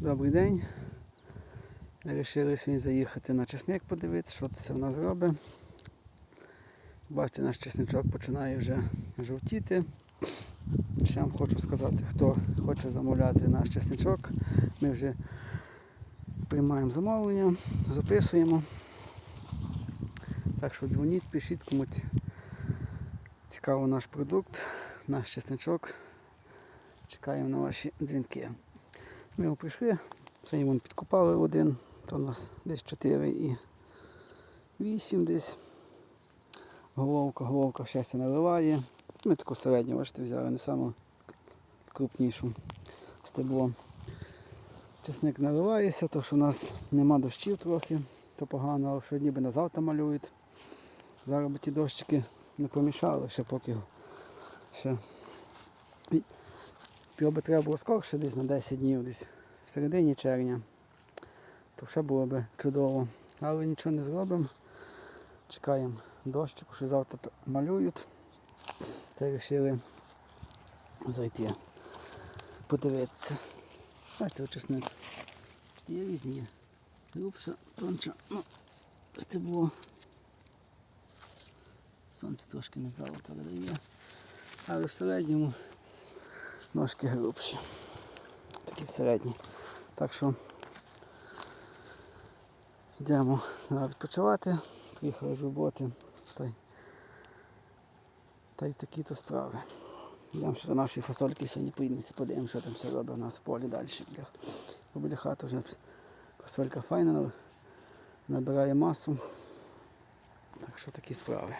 Добрий день. Рішили сьогодні заїхати на чесник подивитися, що це в нас робить. Бачите, наш чесничок починає вже жовтіти. Ще вам хочу сказати, хто хоче замовляти наш чесничок, ми вже приймаємо замовлення, записуємо. Так що дзвоніть, пишіть, кому ці- цікавий наш продукт, наш чесничок. Чекаємо на ваші дзвінки. Ми його прийшли, сьогодні вон підкопали один, то у нас десь 4 і 8 десь. Головка, головка щастя наливає. Ми таку середню, бачите, взяли, не саму крупнішу стебло. Чесник наливається, то що у нас нема дощів трохи, то погано, але що ніби на завтра малюють. Зараз би ті дощики не помішали ще поки ще його би треба було скорше десь на 10 днів, десь в середині червня. То все було б чудово. Але нічого не зробимо. Чекаємо дощику, що завтра малюють. Та вирішили зайти. Подивитися. Бачите, очисник. Є різні є. Грубша, тонча, ну, стебло. Сонце трошки не здало передає. Але в середньому ножки грубші. Такі середні. Так що йдемо відпочивати. Приїхали з роботи. Та й, та й такі то справи. Йдемо ще до нашої фасольки сьогодні поїдемося, подивимося, що там все робить у нас в полі далі. Біля, бо біля хати вже фасолька файна, набирає масу. Так що такі справи.